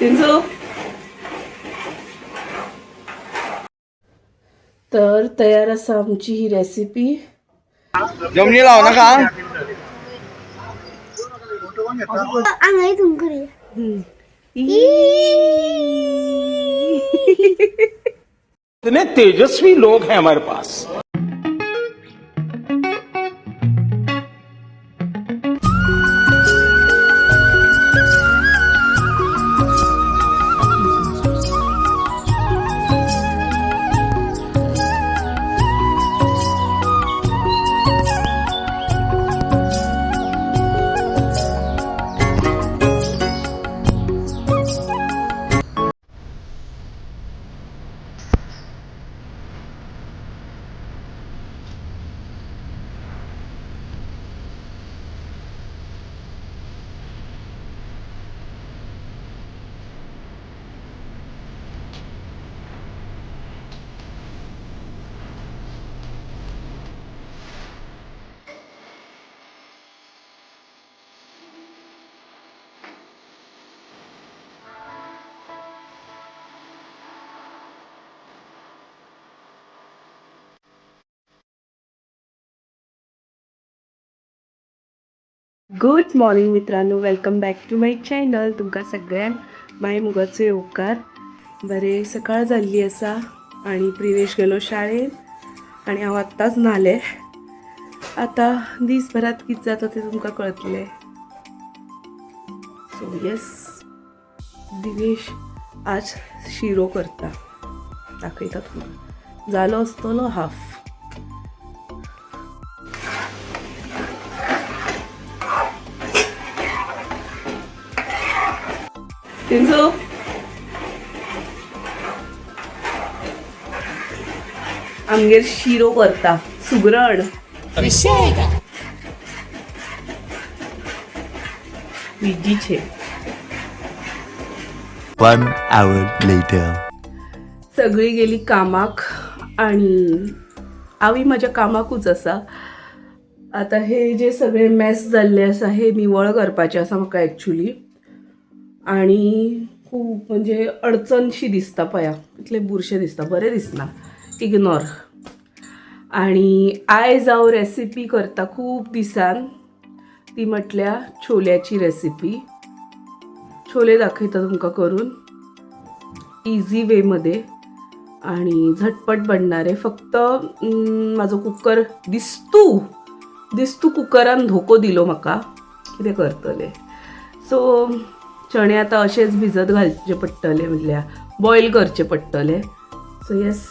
तिंजू तर तयार असा आमची ही रेसिपी जमनी लाव नका आंगळी तुमकडे इतने तेजस्वी लोग हैं हमारे पास। गुड मॉर्निंग मित्रांनो. Welcome back to my channel तुमकां सगळ्यांक माय मुगाचो येवकार. बरे सकाळ जाल्ली आसा आनी प्रिवेश गेलो शाळेन आनी हांव आत्ताच न्हालें. आतां दीसभरात कितें जाता तें तुमकां कळतले. सो येस दिनेश आज शिरो करता. दाखयता तुमकां. जालो आसतलो हाफ तिंजू आमगेर शिरो करता सुगरण विजीचे. One hour later. सगळी गेली कामाक आणि हांवूय म्हज्या कामाकूच आसा आतां हे जे सगळे मॅस जाल्ले आसा हे निवळ करपाचें आसा म्हाका एक्चुली आणि खूब म्हणजे अडचणशी दिसता पया. इतले बुरशे दिसता बरें दिसना इग्नोर आणि आयज हांव रेसिपी करता खूब दिसान. ती म्हटल्या छोल्याची रेसिपी छोले दाखयता तुमकां करून. इझी वेमध्ये आणि झटपट बनणारे फक्त माझं म्हाजो कुकर दिसतू. दिसतू कुकरान धोको दिलो म्हाका कितें करतले. सो चणे आतां असेच भिजत घालचे पडटले म्हटल्या. बॉयल करचे पडटले सो येस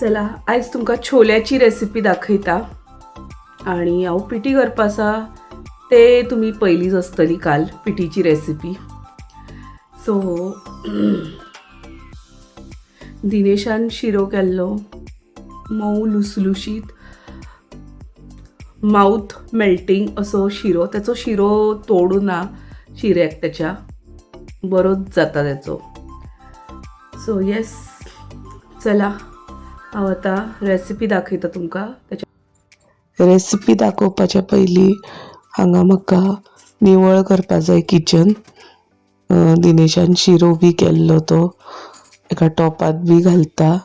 चला आयज तुमकां छोल्याची रेसिपी दाखयता. आणि हांव पिठी करपा आसा ते तुमी पयलींच आसतली काल पिठीची रेसिपी सो दिनेशान शिरो केल्लो मऊ लुसलुशीत माउथ मेल्टिंग असो शिरो त्याचो शिरो तोडू ना शिऱ्याक त्याच्या. बरोच जाता त्याचो. सो येस चला. हांव आतां रेसिपी दाखयता तुमकां. त्याच्या रेसिपी दाखोवपाच्या पयलीं हांगा म्हाका निवळ करपा जाय किचन दिनेशान शिरो बी केल्लो तो. एका टॉपात बी घालता.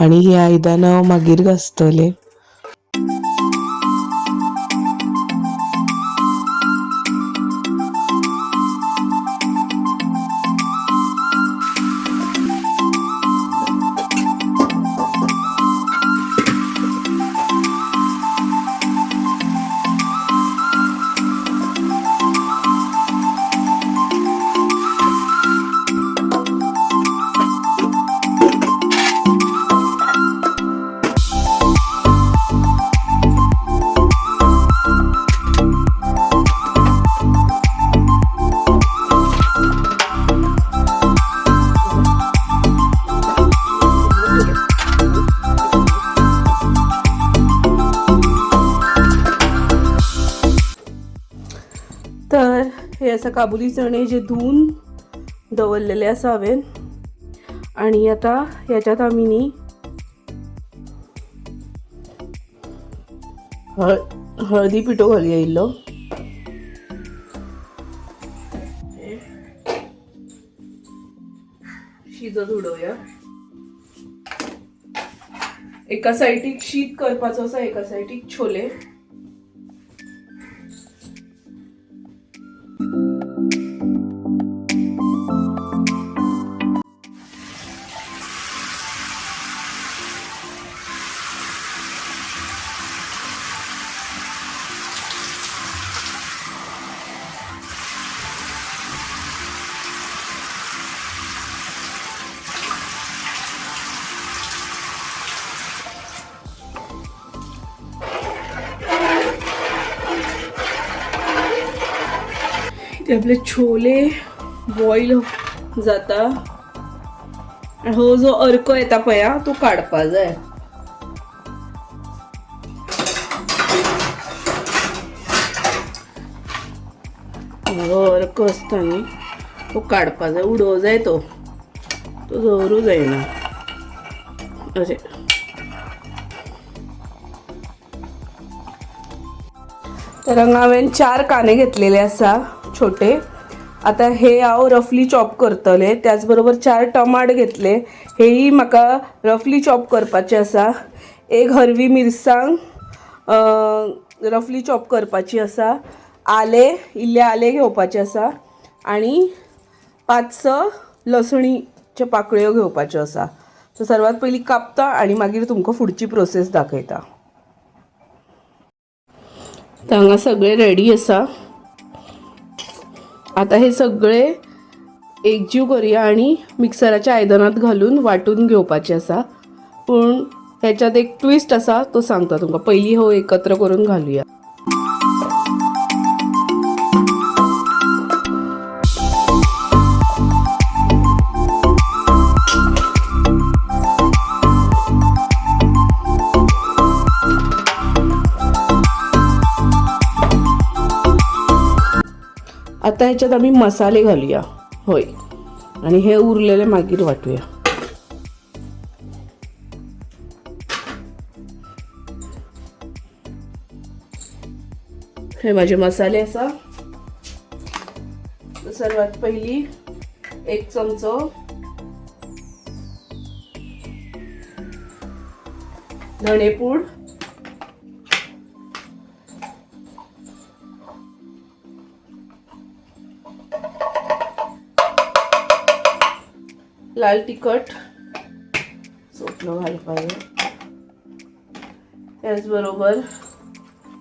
आनी ही आयदनां हांव मागीर घासतलें. हे असं काबुली चणे जे धुवून दवरलेले आसा आणि आता ह्याच्यात आम्ही हळ हळदी पिठो घालूया इल्लो. शिजत उडवूया. एका सायटीक शीत करपाचो असा एका साईडीक छोले. Thank you. ते आपले छोले बॉईल जाता. हो जो अर्क येता पया तो काडपा जाय. हो अर्क असता न्ही तो काडपा जाय. उडो जाय तो. तो दवरूं जायना अशें तर हांगा हांवें चार कांदे घेतलेले आसा छोटे. आता हे हांव रफली चॉप करतले. त्याच बरोबर चार टमाट घेतले. हेही म्हाका रफली चॉप करपाचे आसा एक हरवी मिरसांग रफली चॉप करपाची आसा आले इल्ले आले घेवपाचे आसा आनी पांच स लसणीच्यो पाकळ्यो घेवपाच्यो आसा सो सर्वात पयलीं कापता आनी मागीर तुमकां फुडची प्रोसेस दाखयता. हांगा सगळे रेडी आसा आता हे सगळे एकजीव करुया आणि मिक्सराच्या आयदनात घालून वाटून घेवपाचे आसा पूण ह्याच्यात एक ट्विस्ट आसा तो सांगता तुमकां पयलीं हो एकत्र करून घालुया. आता ह्याच्यात आम्ही मसाले घालूया. होय. आणि हे उरलेले मागीर वाटूया. हे माझे मसाले असा. सर्वात पहिली एक चमचो धणेपूड लाल तिखट. सोपलं घाल पाहिजे. त्याचबरोबर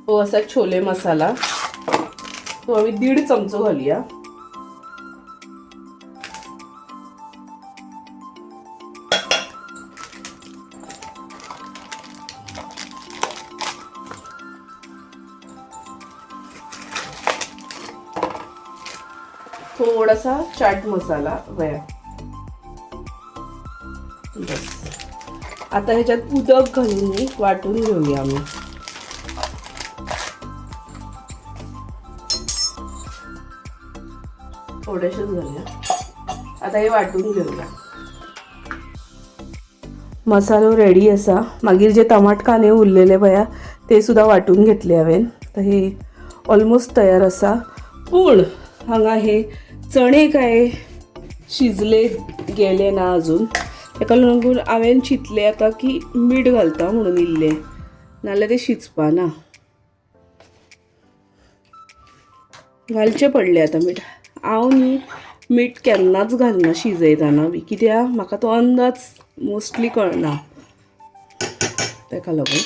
तो असा छोले मसाला. तो आम्ही दीड चमचो घालूया. थोडासा चाट मसाला वया. बस. आता ह्याच्यात उदक घालून मी वाटून घेऊया आम्ही. थोडेसेच घालूया आता हे वाटून घेऊया. मसालो रेडी असा. मागीर जे टमाट कांदे उरलेले पया ते सुद्धा वाटून घेतले हांवें. तर हे ऑलमोस्ट तयार असा. पूण हांगा हे चणे काय शिजले गेले ना अजून. ताका लागून हांवें चिंतलें आतां की मीठ घालता म्हणून इल्लें. नाल्यार तें शिजपा ना. घालचें पडलें आतां मीठ. हांव न्ही मीठ केन्नाच घालना शिजयतना बी. कित्याक म्हाका तो अंदाज मोस्टली कळना. ताका लागून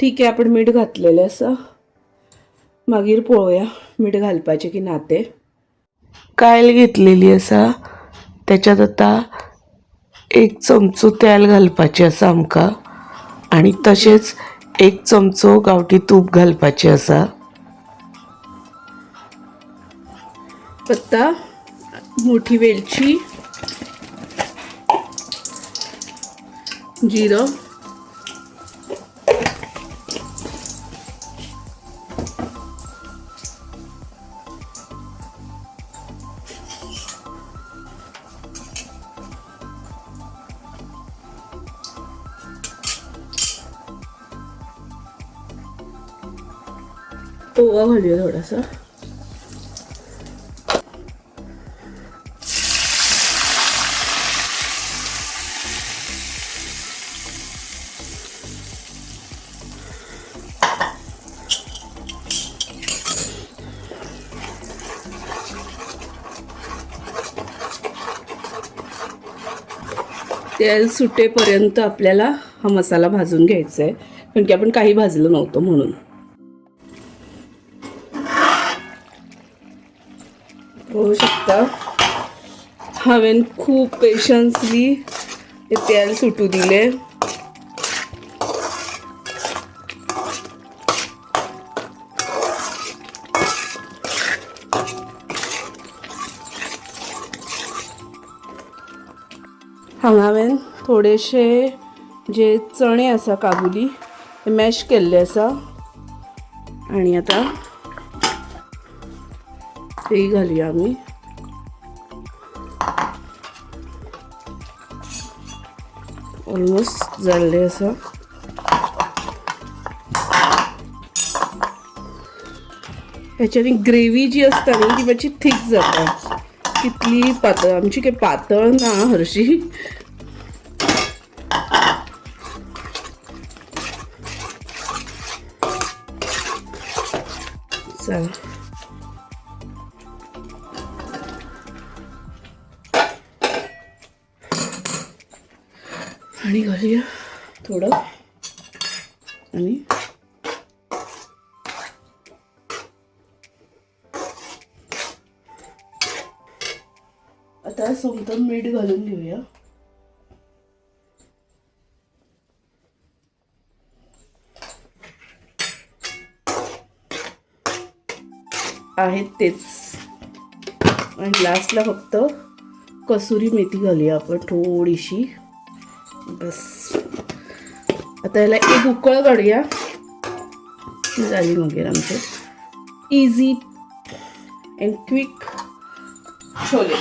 ठीक आहे आपण मीठ घातलेलें आसा मागीर पळोवया मीठ घालपाचें की ना तें कायल घेतलेली आसा त्याच्यात आतां एक चमचो तेल घालपाचें आसा आमकां आनी तशेंच एक चमचो गांवठी तूप घालपाचें आसा. पत्ता मोठी वेलची जिरो ओवा घालूया थोडासा तेल सुटेपर्यंत आपल्याला हा मसाला भाजून घ्यायचा आहे कारण की आपण काही भाजलं नव्हतं म्हणून. होऊ हांवें खूप पेशन्सली ते तेल सुटू दिले. हांगा हांवें थोडेशे जे चणे आसा काबुली ते मॅश केल्ले आसा. आनी आतां ते घालूया आमी ऑलमोस्ट असं. आसा ग्रेव्ही जी असता ना ती मातशी थीक जाता. कितली पातळ आमची काही पातळ ना हरशी चला. पाणी घालूया थोडं. आणि आता समतम मीठ घालून घेऊया. आहेत तेच. आणि लास्टला फक्त कसुरी मेथी घालूया आपण थोडीशी. बस. आता याला एक उकळ काढूया. झाली मग आमचे. इझी अँड क्विक छोले.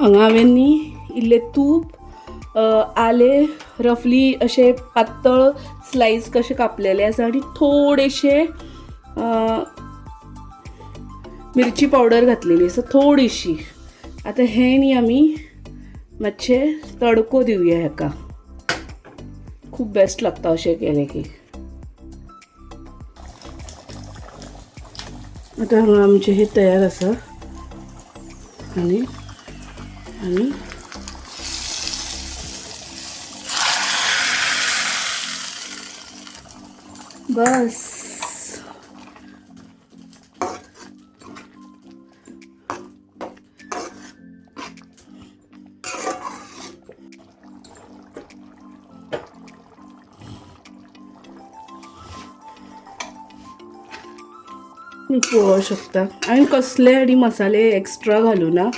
हांगा हांवें न्ही इल्लें तूप आले रफली असे पातळ स्लायस कसे कापलेले आसा आनी थोडेशे मिरची पावडर घातलेली आसा थोडीशी. आतां हें न्ही आमी मातशे तडको दिवया हेका खूब बेस्ट लागता अशें केलें की। हें तयार बस। मी पळोवंक शकता. आणि कसले आनी मसाले एक्स्ट्रा घालूं ना?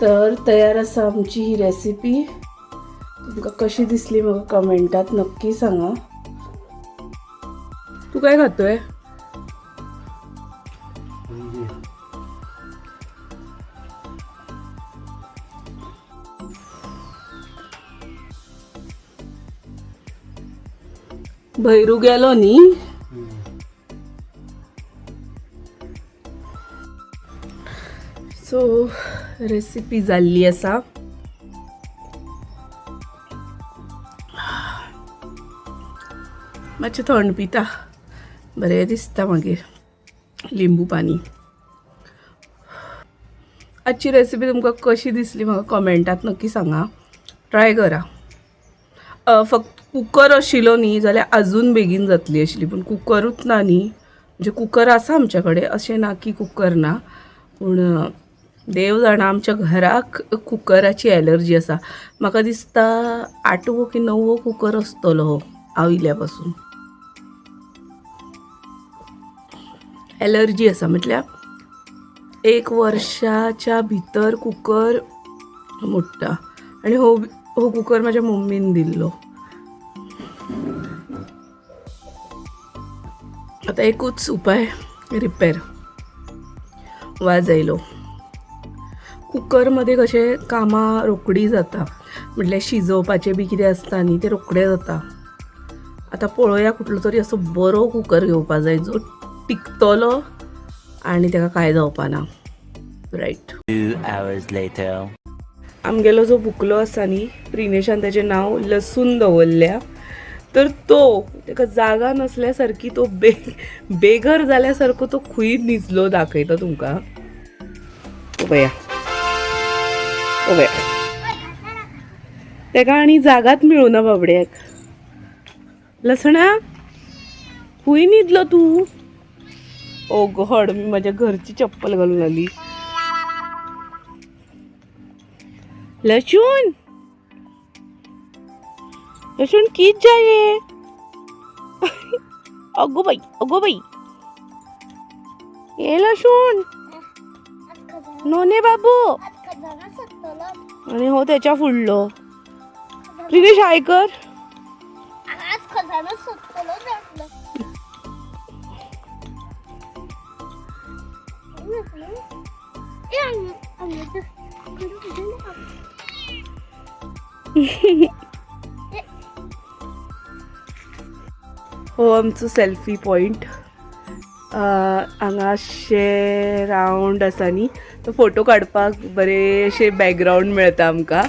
तर तयार आसा आमची ही रेसिपी तुमका कशी दिसली म्हाका कमेंटात नक्की सांगा. तू काय खातोय? भैरू गेलो न्ही सो रेसिपी जाल्ली आसा मातशें थंड पिता. बरें दिसता मागीर लिंबू पाणी. आजची रेसिपी तुमकां कशी दिसली म्हाका कमेंटात नक्की सांगा. ट्राय करा. फक्त कुकर आशिल्लो न्ही जाल्यार आजून बेगीन जातली आशिल्ली पूण कुकरूच ना न्ही म्हणजे कुकर आसा आमचे कडेन अशें ना की कुकर ना. पूण देव जाणा आमच्या घराक कुकराची एलर्जी आसा. म्हाका दिसता आठवो की णववो कुकर आसतलो हो आविल्ल्यापासून एलर्जी आसा म्हटल्यार एक वर्षाच्या भितर कुकर मोडटा आनी हो हो कुकर माझ्या मम्मीन दिल्लो आतां एकूच उपाय रिपेर वाज आयलो कुकरमध्ये कशें कामां रोखडी जाता. म्हटल्यार शिजोवपाचें बी कितें आसता न्ही तें रोखडें जाता. आतां पळोवया कुठलो तरी असो बरो कुकर घेवपा जाय जो टिकतलो आनी ताका कांय जावपा ना रायट Two hours. आमगेलो जो बुकलो आसा न्ही प्रिनेशान ताचें नांव लसून दवरल्या. तर तो ताका जागा नसल्या सारकी तो बे बेघर जाल्या सारको तो खूय निजलो दाखयता तुमकां. पया बया ताका आनी जागाच मेळुना बाबड्याक. लसणा खूंय न्हिदलो तूं. ओ गॉड मी माझ्या घरची चप्पल घालून आली. लचून लचून कित जाये अगो बाई अगो बाई. ये लसूण. नोने बाबू. आणि हो त्याच्या फुडलो. प्रिनेश आयकर आमचो सेल्फी पॉयंट हांगाशे रावंड आसा न्ही तो फोटो काडपाक बरेशे बॅकग्रावंड मेळटा आमकां.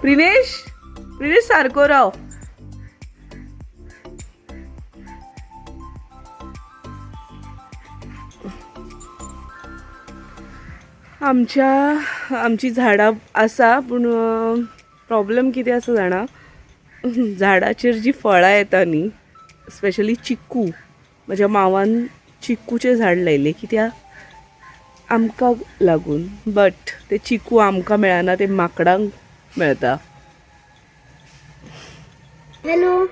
प्रिनेश प्रिनेश सारको राव. आमच्या आमची झाडां आसा पूण प्रॉब्लेम कितें आसा जाणा झाडाचेर जी फळां येता न्ही स्पेशली चिकू म्हज्या मावान चिकूचें झाड लायलें कित्याक आमकां लागून. बट ते चिकू आमकां मेळना ते माकडांक मेळटा हॅलो.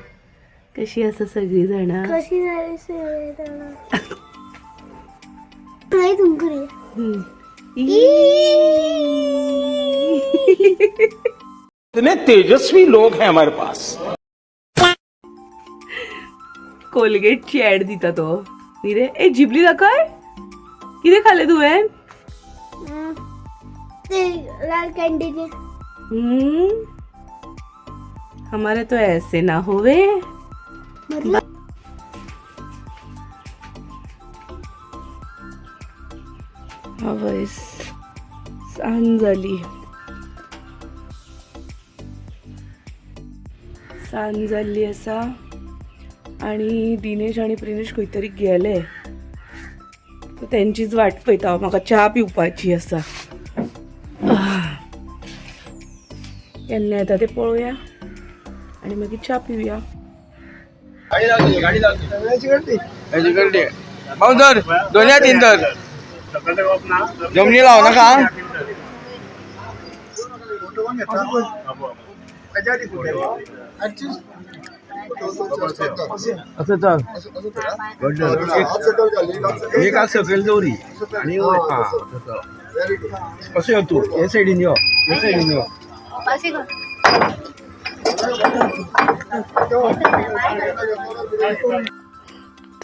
कशी आसा सगळीं जाणां? कशी झाली इतने तेजस्वी लोग हैं हमारे पास। कोलगेटची ऍड दिता तो। रे ए जिबली दाखय कितें खाल्लें तुवें ते लाल कॅन्डीचे हम्म हमारे तो ऐसे ना होवे। मतलब? आवयस सांज जाली सांज जाल्ली आसा आनी दिनेश आनी प्रिनेश खंय तरी गेले तर तेंचीच वाट पळयता हांव म्हाका च्या पिवपाची आसा. केन्ना येता ते पळोवया आनी मागीर च्या पिवया तीन जमनी लाव नका असं चाल. एक आज सकयल दवरी आणि हा कसं यो तू हे सायडीन यो हे सायडीन यो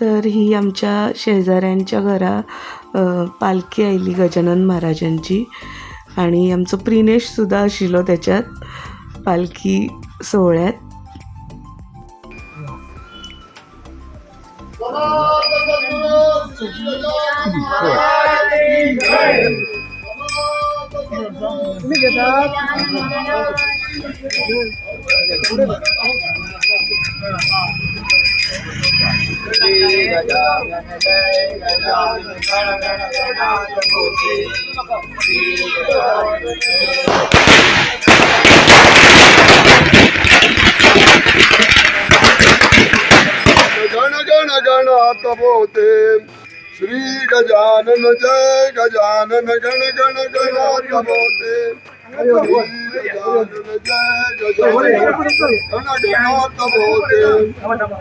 तर ही आमच्या शेजाऱ्यांच्या घरा पालखी आयली गजानन महाराजांची. आणि आमचो प्रिनेश सुद्धा आशिल्लो त्याच्यात. पालखी सोहळ्यात गण होते. श्री गजानन जय गजानन गण गण गणात बोते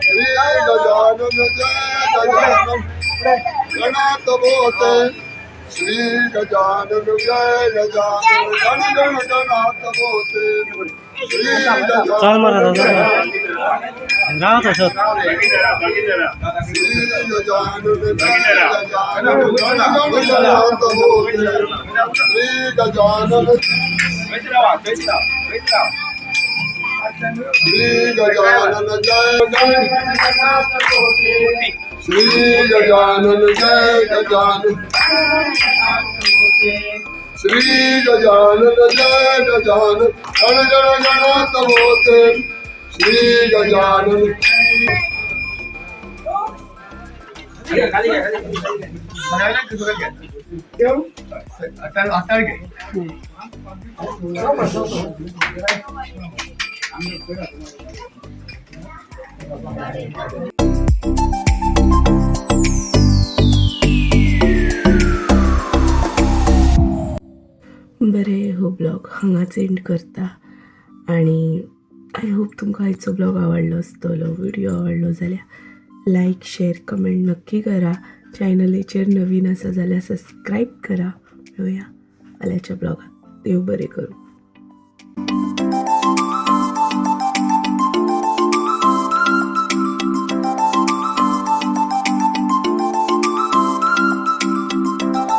श्री गजानन जय गजानन गण बोते श्री गजानन जय गजानन श्री गण गण गणात बोते श्री गजानन राहत असत श्री गजानन जय गजानन गण गण गणात बोते श्री गजानन श्री गजानन जय गण श्री गजानन जय गजानन श्री गजानन जय गजानन गण गण गणात होते श्री गजानन बरे हो ब्लॉग हांगाच एंड करता. आणि आय होप तुमकां आयचो ब्लॉग आवडलो आसतलो व्हिडिओ आवडलो जाल्यार लायक शेअर कमेंट नक्की करा. चॅनलीचेर नवीन आसा जाल्यार सबस्क्राईब करा. मेळुया फाल्यांच्या ब्लॉगात. देव बरें करूं.